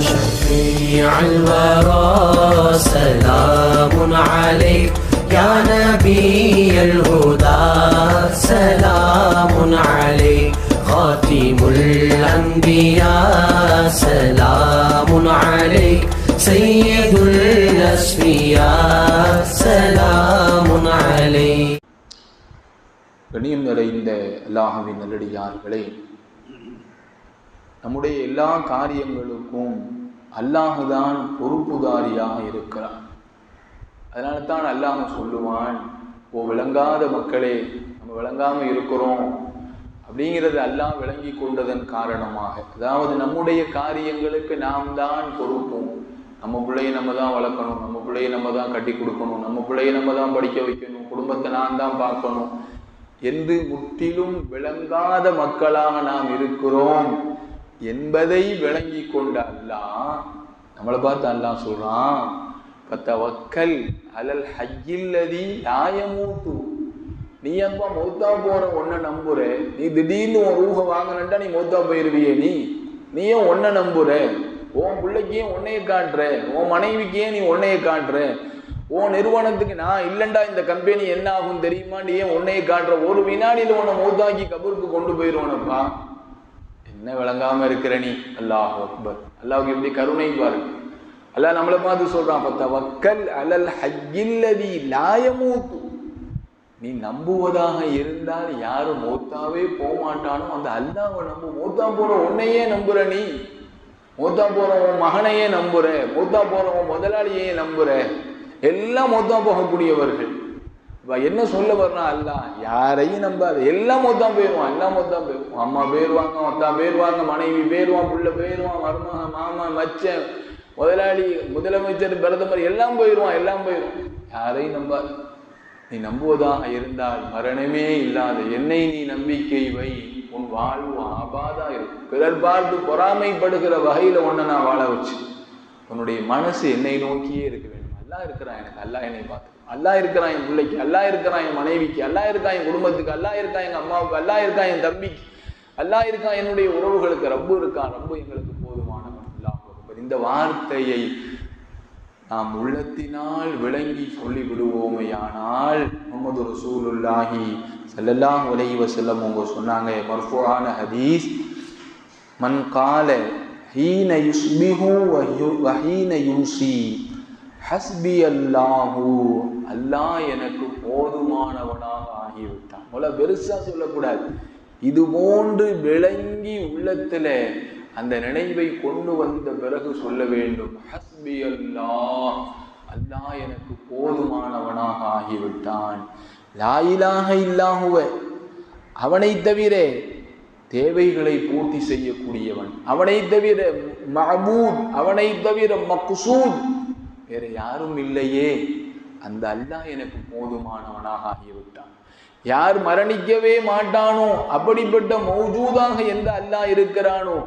شفيع الورى سلام عليك يا نبي الهدى سلام عليك خاتم الأنبياء سلام عليك سيد الأسفياء سلام عليك கண்ணியம் நிறைந்த அல்லாஹுவின் நல்லடியார்களே நம்முடைய எல்லா காரியங்களுக்கும் அல்லாஹுதான் பொறுப்புதாரியாக இருக்கிறான். அதனால தான் அல்லாஹ் சொல்லுவான் ஓ விளங்காத மக்களே நம்ம விளங்காமல் இருக்கிறோம். அப்படிங்கிறது அல்லாஹ் விளங்கி கொண்டதன் காரணமாக. அதாவது நம்முடைய காரியங்களுக்கு நாம் தான் பொறுப்போம். நம்ம பிள்ளையை நம்ம தான் வளர்க்கணும் நம்ம பிள்ளையை நம்ம தான் கட்டி கொடுக்கணும் நம்ம பிள்ளையை நம்ம தான் படிக்க வைக்கணும் குடும்பத்தை நான் தான் பார்க்கணும். என்று முற்றிலும் விளங்காத மக்களாக நாம் இருக்கிறோம். என்பதை விளங்கி கொண்ட அல்லாஹ் நம்மளை பார்த்து அல்லாஹ் சொல்றான் பத்தவக்கல் அலல் ஹையில்லதி யாயமூத்து நீ அப்பா மௌத்தா போற ஒன்ன நம்புற. நீ திடீர்னு உன் ரூஹ வாங்கினா நீ மௌத்தா போயிருவியே நீ. நீயும் ஒன்ன நம்புற. உன் பிள்ளைக்கே உன்னைய காட்டுற உன் மனைவிக்கே நீ உன்னைய காட்டுற உன் நிறுவனத்துக்கு நான் இல்லைண்டா இந்த கம்பெனி என்ன ஆகும் தெரியுமா நீ ஏன் உன்னைய காட்டுற ஒரு வினாடியில் உன்னை மௌத்தாக்கி கபூருக்கு கொண்டு போயிடுவானப்பா என்ன விளங்காம இருக்கிற நீ? அல்லாஹ் அக்பர். அல்லாஹ்வுக்கு எப்படி கருணை பாருங்க அல்லாஹ் நம்மளை பார்த்து சொல்றான் பார்த்தா வக்கல் அலல் ஹய்யில்லதி லாயமூத்து நீ நம்புவதாக இருந்தால் யாரும் மோத்தாவே போக மாட்டானோ அந்த அல்லாவை நம்பு. மௌத்தா போற உன்னையே நம்புற நீ. மோத்தா போற உன் மகனையே நம்புற. மோத்தா போற உன் முதலாளியே நம்புற. எல்லாம் மௌத்தா போகக்கூடியவர்கள். இப்ப என்ன சொல்ல வர்றான் அல்ல யாரையும் நம்பாத. எல்லாம் மொத்தம் போயிடுவான் எல்லாம் மொத்தம் போயிடுவான் அம்மா போயிடுவாங்க ஒத்தான் போயிடுவாங்க மனைவி போயிடுவான் பிள்ளை போயிடுவான் மருமக மாமா மச்சன் முதலாளி முதலமைச்சர் பிரதமர் எல்லாம் போயிடுவான் எல்லாம் போயிடுவான் யாரையும் நம்பாது. நீ நம்புவதாக இருந்தால் மரணமே இல்லாத என்னை நீ நம்பிக்கை வை. உன் வாழ்வு ஆபாதா இருக்கும். பிறர் பார்த்து பொறாமைப்படுகிற வகையில ஒன்றை நான் வாழ வச்சு உன்னுடைய மனசு என்னை நோக்கியே இருக்க வேண்டும். நல்லா இருக்கிறான் எனக்கு. அல்லாஹ் என்னை பார்த்து அல்லாஹ் இருக்கிறான் என் பிள்ளைக்கு அல்லா இருக்கிறான் என் மனைவிக்கு அல்லா இருக்கான் என் குடும்பத்துக்கு அல்லாஹ் இருக்கான் எங்க அம்மாவுக்கு அல்லா இருக்கான் என் தம்பிக்கு. அல்லாஹ் இருக்கான் என்னுடைய உறவுகளுக்கு ரப்பு இருக்கான் ரப்பு எங்களுக்கு போதுமானவன். அல்லாஹ் இந்த வார்த்தையை நாம் உள்ளத்தினால் விளங்கி சொல்லி விடுவோமையானால் முகமது ரசூலுல்லாஹி ஸல்லல்லாஹு அலைஹி வஸல்லம் அவங்க சொன்னாங்க மர்ஃபூஆன ஹதீஸ் மண் கால ஹீன யுஸ்பிஹு வஹீன யூசி ஹஸ்பி அல்லாஹு அல்லாஹ் எனக்கு போதுமானவனாக ஆகிவிட்டான். முதல்ல பெருசா சொல்லக்கூடாது. இது போன்று விளங்கி உள்ளத்துல அந்த நினைவை கொண்டு வந்த பிறகு சொல்ல வேண்டும். ஹஸ்பி அல்லாஹ் அல்லாஹ் எனக்கு போதுமானவனாக ஆகிவிட்டான். லாயிலாக இல்லாஹுவ அவனை தவிர தேவைகளை பூர்த்தி செய்யக்கூடியவன். அவனை தவிர மஹபூத் அவனை தவிர மக்சூத் வேற யாரும் இல்லையே. அந்த அல்லாஹ் எனக்கு போதுமானவனாக ஆகிவிட்டான். யார் மரணிக்கவே மாட்டானோ அப்படிப்பட்ட மௌஜூதாக எந்த அல்லாஹ் இருக்கிறானோ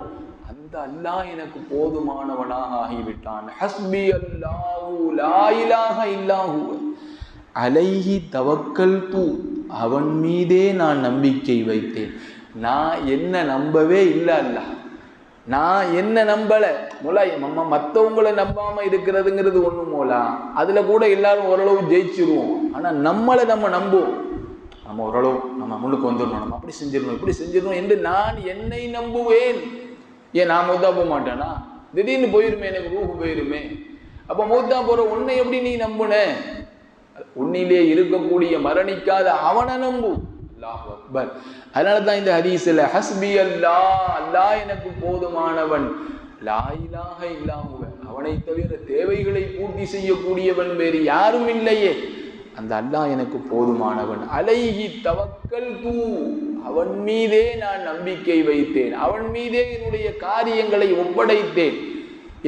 அந்த அல்லாஹ் எனக்கு போதுமானவனாக ஆகிவிட்டான். ஹஸ்பி அல்லாஹு லா இலாஹ இல்லாஹு அலைஹி தவக்கல் தூ அவன் மீதே நான் நம்பிக்கை வைத்தேன். நான் என்ன நம்பவே இல்லை அல்லாஹ். நான் என்ன நம்பல? மொலா நம்ம மற்றவங்களை நம்பாம இருக்கிறதுங்கிறது ஒன்று மோலா. அதில் கூட எல்லாரும் ஓரளவு ஜெயிச்சிருவோம். ஆனால் நம்மளை நம்ம நம்புவோம். நம்ம ஓரளவு நம்ம முன்னுக்கு வந்துடணும். நம்ம அப்படி செஞ்சிடணும் இப்படி செஞ்சிடணும் என்று நான் என்னை நம்புவேன். ஏன் நான் மூத்தா போக மாட்டேனா? திடீர்னு போயிருமே எனக்கு ரூஹு போயிருமே. அப்போ மூத்தா போகிற உன்னை எப்படி நீ நம்புன? உன்னிலே இருக்கக்கூடிய மரணிக்காத அவனை நம்பும் அல்லாஹ் அக்பர். அதனால தான் இந்த ஹதீஸ்ல ஹஸ்பி அல்லாஹ் அல்லாஹ் எனக்கு போதுமானவன். லா இலாஹ அவனை தவிர தேவைகளை பூர்த்தி செய்யக்கூடியவன் வேறு யாரும் இல்லையே. அந்த அல்லாஹ் எனக்கு போதுமானவன். அலைகி தவக்கல் தூ அவன் மீதே நான் நம்பிக்கை வைத்தேன். அவன் மீதே என்னுடைய காரியங்களை ஒப்படைத்தேன்.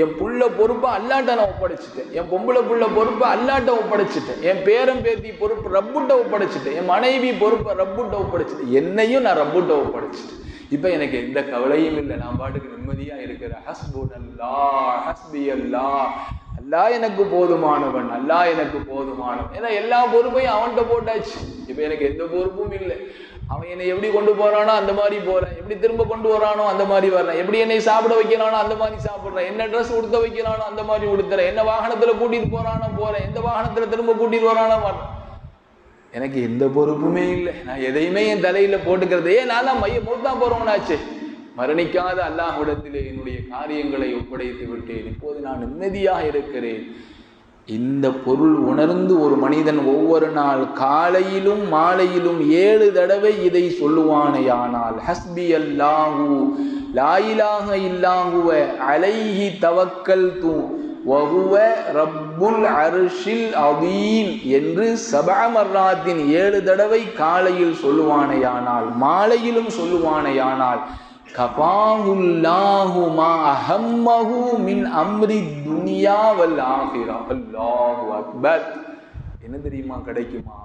என் புள்ள பொறுப்பை அல்லாட்ட நான் ஒப்படைச்சிட்டேன். என் பொம்பளை புள்ள பொறுப்பை அல்லாட்ட ஒப்படைச்சிட்டேன். என் பேரன் பேத்தி பொறுப்பு ரப்புட்ட ஒப்படைச்சிட்டேன். என் மனைவி பொறுப்பை ரப்புட்ட ஒப்படைச்சிட்டேன். என்னையும் நான் ரப்புட்ட ஒப்படைச்சிட்டேன். இப்போ எனக்கு எந்த கவலையும் இல்லை. நான் பாட்டுக்கு நிம்மதியாக இருக்கிற ஹஸ்புன் அல்லா ஹஸ்பி அல்லா அல்லா எனக்கு போதுமானவன். அல்லாஹ் எனக்கு போதுமானவன். ஏன்னா எல்லா பொறுப்பையும் அவன்கிட்ட போட்டாச்சு. இப்போ எனக்கு எந்த பொறுப்பும் இல்லை. அவன் என்னை எப்படி கொண்டு போறானோ அந்த மாதிரி போறேன் எப்படி திரும்ப கொண்டு வரானோ அந்த மாதிரி வர்றேன் எப்படி என்னை சாப்பிட வைக்கிறானோ அந்த மாதிரி சாப்பிடுறேன் என்ன ட்ரெஸ் உடுத்த வைக்கிறானோ அந்த மாதிரி உடுத்துறேன் என்ன வாகனத்துல கூட்டிட்டு போறானோ போறேன் எந்த வாகனத்துல திரும்ப கூட்டிட்டு வரானோ வரேன் எனக்கு எந்த பொறுப்புமே இல்லை. நான் எதையுமே என் தலையில போட்டுக்கிறது. ஏன் நான் தான் மைய மூத்தா போறவனாச்சு. மரணிக்காத அல்லாஹ்விடத்திலே என்னுடைய காரியங்களை ஒப்படைத்து விட்டேன். இப்போது நான் நிம்மதியாக இருக்கிறேன். இந்த பொருள் உணர்ந்து ஒரு மனிதன் ஒவ்வொரு நாள் காலையிலும் மாலையிலும் ஏழு தடவை இதை சொல்லுவானேயானால் ஹஸ்பி அல்லாஹு லாயிலாக இல்லாகுவ அலைஹி தவக்கல் தூ வகுவ ரப்புல் அர்ஷில் அதீம் என்று சபாமர்ராத்தின் ஏழு தடவை காலையில் சொல்லுவானேயானால் மாலையிலும் சொல்லுவானேயானால் கபாஹுல்லாஹு மா அஹம்மஹு மின் அம்ரி துனியா வல் ஆகிரா. அல்லாஹு அக்பர். என்ன தெரியுமா கிடைக்குமா?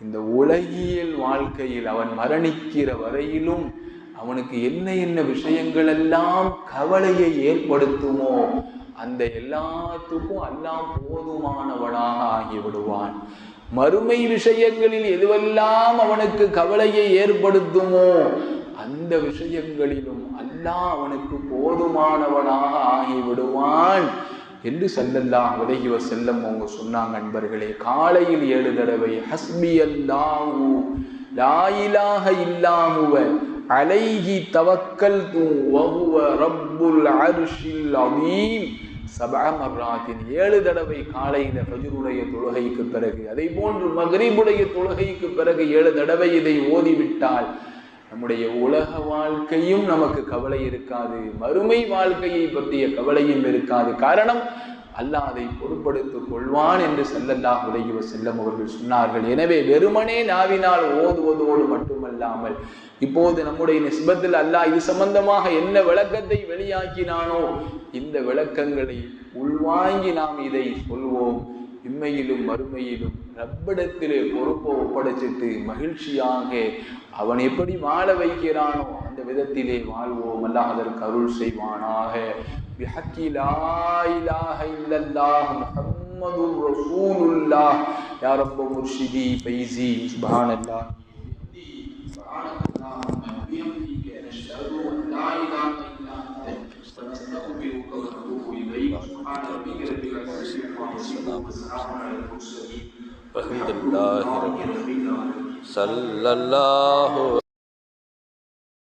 இந்த உலகியல் வாழ்க்கையில் அவன் மரணிக்கிற வரையிலும் அவனுக்கு என்ன என்ன விஷயங்கள் எல்லாம் கவலையை ஏற்படுத்துமோ அந்த எல்லாத்துக்கும் எல்லாம் போதுமானவனாக ஆகிவிடுவான். மறுமை விஷயங்களில் எதுவெல்லாம் அவனுக்கு கவலையை ஏற்படுத்துமோ அந்த விஷயங்களிலும் அல்லாஹ் அவனுக்கு போதுமானவனாக ஆகிவிடுவான் என்று செல்லல்லாம் உலகி செல்லம் அவங்க சொன்னாங்க நண்பர்களே. காலையில் ஏழு தடவை ஹஸ்பி அல்லாஹு லாயிலாக இல்லாமுவ அலைகி தவக்கல் தூ வஹுவ ரப்புல் அர்ஷில் அதீம் சபாமராத்தின் ஏழு தடவை காலையில ஃபஜ்ருடைய தொழுகைக்கு பிறகு அதை போன்று மகரிபுடைய தொழுகைக்கு பிறகு ஏழு தடவை இதை ஓதிவிட்டால் நம்முடைய உலக வாழ்க்கையும் நமக்கு கவலை இருக்காது. மறுமை வாழ்க்கையை பற்றிய கவலையும் இருக்காது. காரணம் அல்லாஹ் அதை பொருட்படுத்திக் கொள்வான் என்று செல்லல்லாஹ் உலகி செல்லம் அவர்கள் சொன்னார்கள். எனவே வெறுமனே நாவினால் ஓதுவதோடு மட்டுமல்லாமல் இப்போது நம்முடைய நிஸ்பத்தில் அல்லாஹ் இது சம்பந்தமாக என்ன விளக்கத்தை வெளியாக்கினானோ இந்த விளக்கங்களை உள்வாங்கி நாம் இதை சொல்வோம். இம்மையிலும் மறுமையிலும் ரப்பிடத்திலே பொறுப்பை ஒப்படைச்சிட்டு மகிழ்ச்சியாக அவன் எப்படி வாழ வைக்கிறானோ அந்த விதத்திலே வாழ்வோம். அல்லாஹ் அதற்கு அருள் செய்வானாக. பிஹக்கி இல்லல்லாஹ் ரசூலுல்லாஹ். யா ரப்ப முர்ஷிதி பைசி சுப்ஹானல்லாஹ். الحمد للہ صلی اللہ